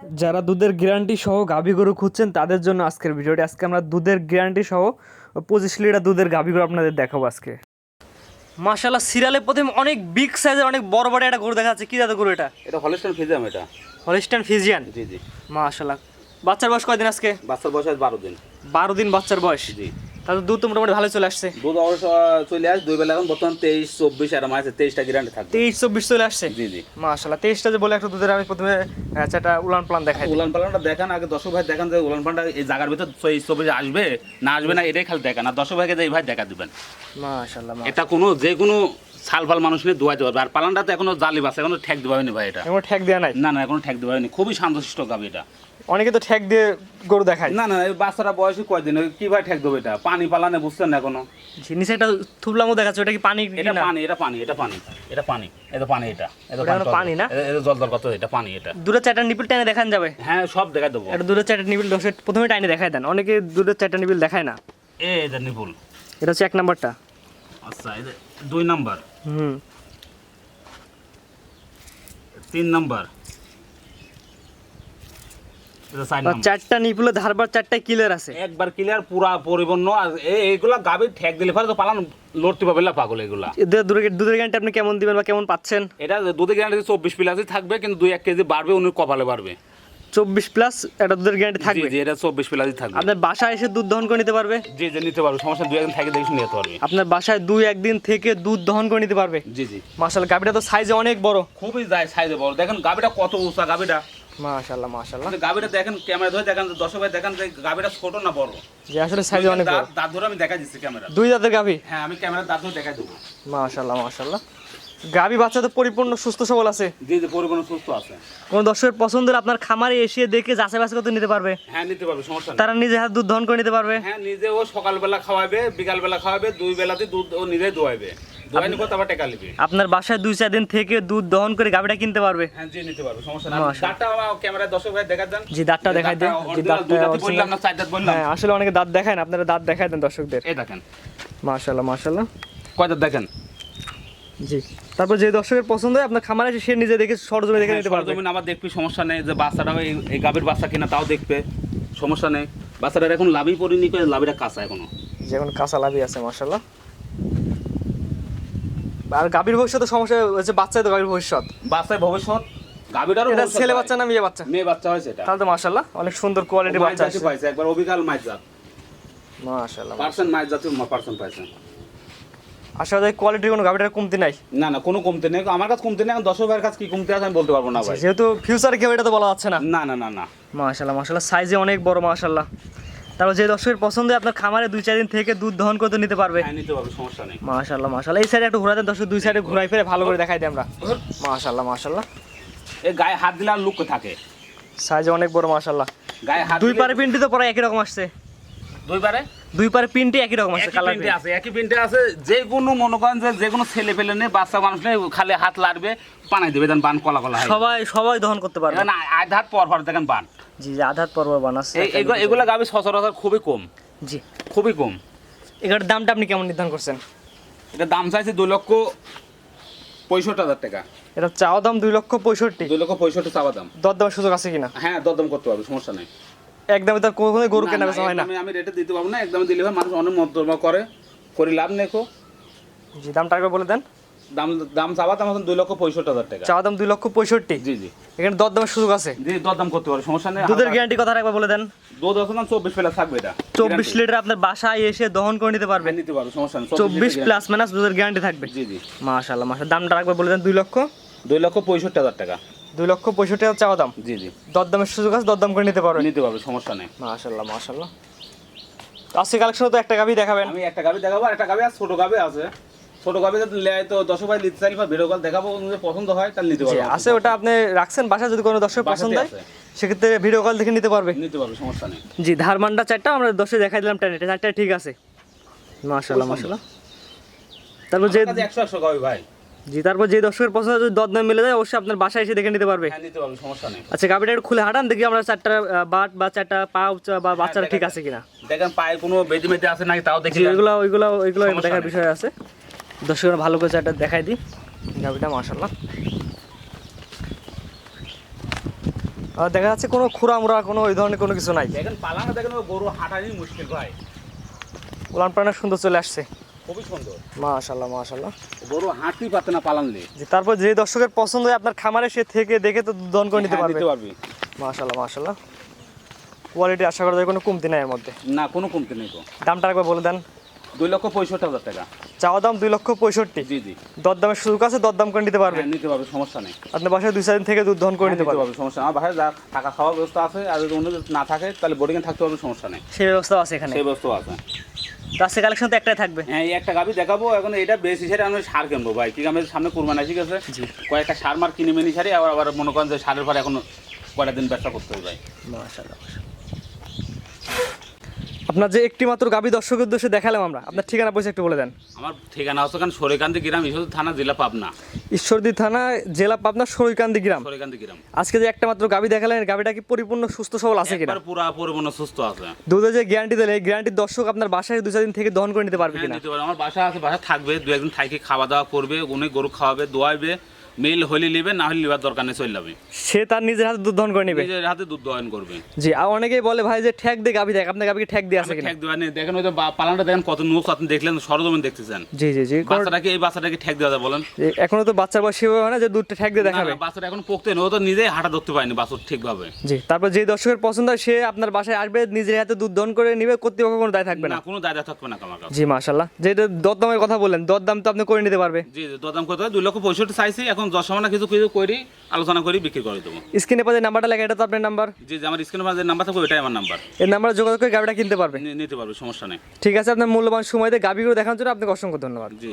যারা দুধের গ্যারান্টি সহ গাভী গরু খুঁজছেন তাদের জন্য আজকের ভিডিওটি। আজকে আমরা দুধের গ্যারান্টি সহ পঁচিশ লিটার দুধের গাভী গরু আপনাদের দেখাবো আজকে। মাশাল্লাহ সিরিয়ালে প্রথমে অনেক বিগ সাইজের অনেক বড় বড় একটা গরু দেখা যাচ্ছে। কি দাদা গরু এটা? এটা হলিস্টান ফিজিয়াম এটা। হলিস্টান ফিজিয়ান জি জি। মাশাল্লাহ বাচ্চার বয়স কয়দিন আজকে? বাচ্চার বয়স আজ বারো দিন। বারো দিন বাচ্চার বয়স? জি। তাহলে দুধ তো মোটামুটি ভালো চলে আসছে। দুধ চলে আসে দুই বেলা এখন বর্তমান তেইশ চব্বিশ এরম আছে তেইশটা গ্যারান্টি থাকবে। তেইশ চব্বিশ চলে আসছে? জি জি। মাশাল্লাহ তেইশটা যে বলে একটা দুধের আমি প্রথমে একটা উলান প্লান দেখাই। উলান পালানটা দেখান আগে দর্শক ভাই দেখান যে উলান পালানটা এই জায়গার ভিতর তেইশ চব্বিশ আসবে না আসবে না এটাই খালি দেখান। আর দর্শক ভাইকে যে এই ভাই দেখা দিবেন। মাশাল্লাহ এটা কোনো যে কোনো সাল ফাল মানুষ নিয়ে দোয়াইতে পারবে। আর পালানটা তো এখনও জালি বাসে এখনও ঠেক দেওয়া হয়নি ভাই এটা। এমন ঠেক দেওয়া নাই? না না এখনও ঠেক দেওয়া হয়নি। খুবই শান্তশিষ্ট গাবি এটা। অনেকে তো ঠেক দিয়ে গরু দেখায়। না না এই বাচ্চাটা বয়সে কয়দিন? ওই কি ভাই ঠেক দেবো এটা? পানি পালানে বুঝছেন না জি, নিচে একটা থুবলামও দেখাচ্ছে ওটা কি পানি এটা পানি এটা পানি এটা পানি এটা পানি এটা পানি এটা। এটা পানি না? এটা- জল দর কত এটা পানি এটা। দূরে চারটা নিপিল টাইনে দেখান যাবে। হ্যাঁ সব দেখাই দেবো। এটা দূরে চারটা নিপিল দশে প্রথমে টাইনে দেখায় দেন। অনেকে দূরে চারটা নিপিল দেখায় না। এ এটা নিপুল। এটা হচ্ছে এক নাম্বারটা। আচ্ছা এটা দুই নাম্বার। হুম। তিন নাম্বার এটা চার আর নাম্বার চারটা নিপুলে ধারবার চারটায় কিলার আছে। একবার ক্লিয়ার পুরা পরিপূর্ণ। আর এইগুলা গাবি ঠেক দিলে ফলে তো পালান লড়তে পারবে না পাগল এগুলা। দুধের গ্যারান্টি আপনি কেমন দিবেন বা কেমন পাচ্ছেন? এটা দুধে গ্যারান্টি চব্বিশ প্লাসই থাকবে কিন্তু দুই এক কেজি বাড়বে উনি কপালে বাড়বে। চব্বিশ প্লাস একটা দুধের গ্যারান্টি থাকবে? জি এটা চব্বিশ প্লাসই থাকবে। আপনার বাসায় এসে দুধ দহন করে নিতে পারবে? জি জি নিতে পারবে। সমস্যা দুই একদিন থাকে দেখে নিতে পারবে। আপনার বাসায় দুই একদিন থেকে দুধ দহন করে নিতে পারবে? জি জি। মাসাল্লাহ গাভিটা তো সাইজে অনেক বড়। খুবই যায় সাইজে বড়। দেখেন গাবিটা কত উঁচা গাবিটা। মাশাআল্লাহ কিন্তু গাবিটা দেখেন ক্যামেরা ধরে দেখেন দর্শক ভাই দেখেন যে গাবিটা ছোট না বড়? যে আসলে সাইজ অনেক বড়। দাঁত ধরে আমি দেখা দিচ্ছি ক্যামেরা দুই দাঁতের গাবি হ্যাঁ আমি ক্যামেরা দাঁত ধরে দেখা দেবো। মাশাল্লাহ মাশাল্লাহ গাভি বাচ্চা তো পরিপূর্ণ সুস্থ সবল আছে। জি জি পরিপূর্ণ সুস্থ আছে। কোন দর্শকের পছন্দ হলে আপনার খামারে এসে দেখে যাচাই বাছাই করতে নিতে পারবে? হ্যাঁ নিতে পারবে সমস্যা নেই। তারা নিজে হাত দুধ দহন করে নিতে পারবে? হ্যাঁ নিজে ও সকালবেলা খাওয়াবে বিকালবেলা খাওয়াবে দুই বেলাতে দুধ ও নিজে নিবে। আপনার বাসায় দুই চার দিন থেকে দুধ দহন করে গাভিটা কিনতে পারবে? হ্যাঁ জি নিতে পারবে সমস্যা নেই। মাশাআল্লাহ। দাঁতটা আমার ক্যামেরায় দর্শক ভাই দেখা দেন। জি দাঁতটা দেখাই দেন। জি দাঁতটা বললাম না চার দাঁত বললাম। হ্যাঁ আসলে অনেকে দাঁত দেখায় না আপনারা দাঁত দেখায় দেন দর্শকদের। এই দেখেন। মাশাল্লাহ মাশাল্লাহ কয় দাঁত দেখেন? জি। তারপর যে দর্শকের পছন্দ হয় আপনার খামারে এসে সে নিজে দেখে সরজমে দেখে নিতে পারবে। সরজমিন আবার দেখবি সমস্যা নেই যে বাচ্চাটা এই এই গাভীর বাচ্চা কিনা তাও দেখবে সমস্যা নেই। বাচ্চাটার এখন লাভই পড়িনি করে লাভিটা কাঁচা এখনও। যেমন কাঁচা লাভি আছে মাশাল্লাহ আর গাভীর ভবিষ্যতে সমস্যা হচ্ছে বাচ্চাই তো গাভীর ভবিষ্যৎ। বাচ্চায় ভবিষ্যৎ গাভীটারও এটা ছেলে বাচ্চা না মেয়ে বাচ্চা? মেয়ে বাচ্চা হয়েছে এটা তাহলে তো মাশাল্লাহ অনেক সুন্দর কোয়ালিটির বাচ্চা আছে। একবার অবিকাল মাছ জাত। মাশাল্লাহ পার্সেন্ট মাছ জাতীয় পার্সেন্ট পাইছে। আশা করি কোয়ালিটির কোনো গাভীটার কমতি নাই। না না কোনো কমতে নেই। আমার কাছে কমতে নেই এখন দশ ভাইয়ের কাছে কি কমতে আছে আমি বলতে পারব না ভাই। যেহেতু ফিউচারে কেউ এটা তো বলা যাচ্ছে না। না না না না। মাশাল্লাহ মাশাল্লাহ সাইজে অনেক বড় মাশাল্লাহ তারপর যে দর্শকের পছন্দ আপনার খামারে দুই চার দিন থেকে দুধ দহন করতে নিতে পারবে। হ্যাঁ নিতে পারবে সমস্যা নেই। মাশাল্লাহ মাশাল্লাহ এই সাইডে একটু ঘোরাতে দর্শক দুই সাইডে ঘুরাই ফেরে ভালো করে দেখাই দিই আমরা। মাশাল্লাহ মাশাল্লাহ এই গায়ে হাত দিলে আর লুক থাকে। সাইজে অনেক বড় মাশাল্লাহ গায়ে হাত দুই পারে পিনটি তো পরে একই রকম আসছে। দুই পারে দুই পারে পিনটি একই রকম একই কালার প্রিন্টে আছে একই প্রিন্টে আছে। যে কোনো মনে করেন যে যে কোনো ছেলে পেলে নেই বাচ্চা মানুষ নেই খালি হাত লাড়বে পানাই দেবে দেন বান কলা কলা সবাই সবাই দহন করতে পারবে। এখন আধ হাত পর পর দেখেন বান। জি জি আধার পর্ব বানাচ্ছে এই এগুলো- এগুলো গাবি সচরাচর খুবই কম। জি। খুবই কম। এটার দামটা আপনি কেমন নির্ধারণ করছেন? এটা দাম চাইছে দুই লক্ষ পঁয়ষট্টি হাজার টাকা। এটা চাওয়া দাম দুই লক্ষ পঁয়ষট্টি। দুই লক্ষ পঁয়ষট্টি চাওয়া দাম। দরদামের সুযোগ আছে কিনা? হ্যাঁ দরদম করতে পারবে সমস্যা নেই। একদমই তার কোনো গরু কেনা বেচা হয় না। আমি রেটে দিতে পারব না একদমই দিলে হয় মানুষ অনেক মন্তব্য করে করি লাভ নেই জি দামটা একবার বলে দেন। দাম দাম চাওয়া দাম এখন দুই লক্ষ পঁয়ষট্টি হাজার টাকা। চাওয়া দাম দুই লক্ষ পঁয়ষট্টি? জি জি। এখানে দরদামের সুযোগ আছে? জি দরদাম করতে পারবে সমস্যা নেই। দুধের গ্যারান্টি কথা একবার বলে দেন। দুধ আছে না চব্বিশ প্লাস থাকবে এটা। চব্বিশ। লিটার আপনার বাসায় এসে দহন করে নিতে পারবেন নিতে পারবে সমস্যা নেই চব্বিশ প্লাস মাইনাস দুধের গ্যারান্টি থাকবে। জি জি। মাশাল্লাহ মাশাল্লাহ দামটা একবার বলে দেন দুই লক্ষ? দুই লক্ষ পঁয়ষট্টি হাজার টাকা। দুই লক্ষ পঁয়ষট্টি হাজার চাওয়া দাম? জি জি। দরদামের সুযোগ আছে দরদাম করে নিতে পারবেন। নিতে পারবে সমস্যা নেই। মাশাল্লাহ মাশাল্লাহ আজকে কালেকশন তো একটা গাভি দেখাবেন। আমি একটা গাবি দেখাবো আর একটা গাবি আর ছোট গাবি আছে। ছোট গাবি যদি লেয় তো দশ ভাই নিতে চাইলে বা ভিডিও কল দেখাবো যদি পছন্দ হয় তাহলে নিতে পারবে। আছে ওটা আপনি রাখছেন বাসায় যদি কোনো দর্শক পছন্দ হয় সেক্ষেত্রে ভিডিও কল দেখে নিতে পারবে। নিতে পারবে সমস্যা নেই। জি ধারমানটা চারটা আমরা দশে দেখাই দিলাম টেন চারটা ঠিক আছে। মাশাল্লাহ মাশাল্লাহ তারপর যে একশো একশো গাবি ভাই। জি তারপর যে দর্শকের পছন্দ হয়, যদি দরদাম মিলে যায় অবশ্যই আপনার বাসায় এসে দেখে নিতে পারবে। হ্যাঁ নিতে পারবে সমস্যা নেই। আচ্ছা গাভিটা একটু খুলে হাঁটান দেখি আমরা চারটা বাট বা চারটা পা বা বাচ্চারা ঠিক আছে কিনা। দেখেন পায়ে কোনো বেদি মেদি আছে নাকি তাও দেখি জি ওইগুলো ওইগুলো দেখার বিষয় আছে। দর্শকরা ভালো করে চারটা দেখাই দিই। গাভিটা মাশাল্লাহ আর দেখা যাচ্ছে কোনো খুরা মুরা কোনো ওই ধরনের কোনো কিছু নাই। দেখেন পালানো দেখেন গরু হাঁটারই মুশকিল ভাই। উলান প্রাণের সুন্দর চলে আসছে। খুবই সুন্দর। মাশাল্লাহ মাশাল্লাহ গরু হাঁটতেই পারতে না পালানলে। তারপর যে দর্শকের পছন্দ হয় আপনার খামারে সে থেকে দেখে তো দন করে নিতে হ্যাঁ, পারবে। পারবি। মাশাল্লাহ মাশাল্লাহ কোয়ালিটি আশা করা যায় কোনো কমতি নাই এর মধ্যে। না কোনো কমতি নেই তো দামটা একবার বলে দেন। দুই লক্ষ পঁয়ষট্টি হাজার টাকা। চাওয়া দাম দুই লক্ষ পঁয়ষট্টি। জি জি। দরদামের সুযোগ আছে দরদাম করে নিতে পারবে। হ্যাঁ নিতে পারবে সমস্যা নেই। আপনার বাসায় দুই চার দিন থেকে দুধ দহন করে হ্যাঁ, নিতে পারবে। সমস্যা। আমার বাসায় যা থাকা খাওয়ার ব্যবস্থা আছে আর যদি অন্য না থাকে তাহলে বোর্ডিংয়ে থাকতে পারবে সমস্যা নেই। সেই ব্যবস্থাও আছে এখানে। সেই ব্যবস্থা আছে। তো আজকে কালেকশন তো একটাই থাকবে? হ্যাঁ এই একটা গাবি দেখাবো এখন এটা বেশ হিসাবে আমি সার কিনবো ভাই। কি আমি সামনে কুরবান ঠিক আছে কয়েকটা সার মার কিনে মেনি সারি আবার আবার মনে করেন যে সারের পরে এখন কয়টা দিন ব্যবসা করতে হবে ভাই। মাশাআল্লাহ। আপনার যে একটি মাত্র গাবি দর্শকের উদ্দেশ্যে দেখালাম আমরা আপনার ঠিকানা পয়সা একটু বলে দেন। আমার ঠিকানা হচ্ছে কারণ সরেকান্দি গ্রাম ঈশ্বর থানা জেলা পাবনা। ঈশ্বরদী থানা জেলা পাবনা সরৈকান্দি গ্রাম। সরেকান্দি গ্রাম। আজকে যে একটা মাত্র গাবি দেখালেন গাবিটা কি পরিপূর্ণ সুস্থ সবল আছে কিনা? পুরা পরিপূর্ণ সুস্থ আছে। দুধে যে গ্যারান্টি দিলে এই গ্যারান্টির দর্শক আপনার বাসায় দু চার দিন থেকে দহন করে নিতে পারবে হ্যাঁ, কিনা? আমার বাসা আছে বাসা থাকবে দু একদিন থাকি খাওয়া দাওয়া করবে উনি গরু খাওয়াবে দোয়াইবে। মিল হলে নিবে না হলে লিবার দরকার নেই চলে যাবে। সে তার নিজের হাতে দুধ দহন করে নেবে। নিজের হাতে দুধ দহন করবে। জি আর অনেকেই বলে ভাই যে ঠ্যাক দিয়ে গাবি দেখ আপনার গাবিকে ঠ্যাক দিয়ে আছে কিনা? ঠেক দেওয়া নেই। দেখেন ওই যে পালানটা দেখেন কত নুক আপনি দেখলেন সরজমিন দেখতেছেন। জি জি জি বাচ্চাটাকে এই বাচ্চাটাকে ঠেক দেওয়া যায় বলেন। এখনও তো বাচ্চার বয়স সেভাবে হয় না যে দুধটা ঠ্যাক দিয়ে দেখাবে না, বাচ্চাটা এখন পোক্তে নেই ও তো নিজেই হাঁটা ধরতে পারেনি বাছুর ঠিকভাবে। জি তারপর যে দর্শকের পছন্দ হয় সে আপনার বাসায় আসবে নিজের হাতে দুধ দহন করে নিবে কর্তৃপক্ষ কোনো দায় থাকবে না। না কোনো দায়িত্ব থাকবে না আমার জি মাশাল্লাহ যেটা দরদামের কথা বললেন দরদাম তো আপনি করে নিতে পারবে। জি দরদাম করতে দুই লক্ষ পঁয়ষট্টি চাইছি এখন দশ কিছু কিছু করি আলোচনা করি বিক্রি করে দেবো। স্ক্রিনে পাশে নাম্বারটা লাগে এটা তো আপনার নাম্বার? জি যে আমার স্ক্রিনে পাশে নাম্বার থাকবে এটাই আমার নাম্বার। এই নাম্বারে যোগাযোগ করে গাড়িটা কিনতে পারবে। নিতে পারবে সমস্যা নেই। ঠিক আছে আপনার মূল্যবান সময় দিয়ে গাবিগুলো দেখানোর জন্য আপনাকে অসংখ্য ধন্যবাদ। জি।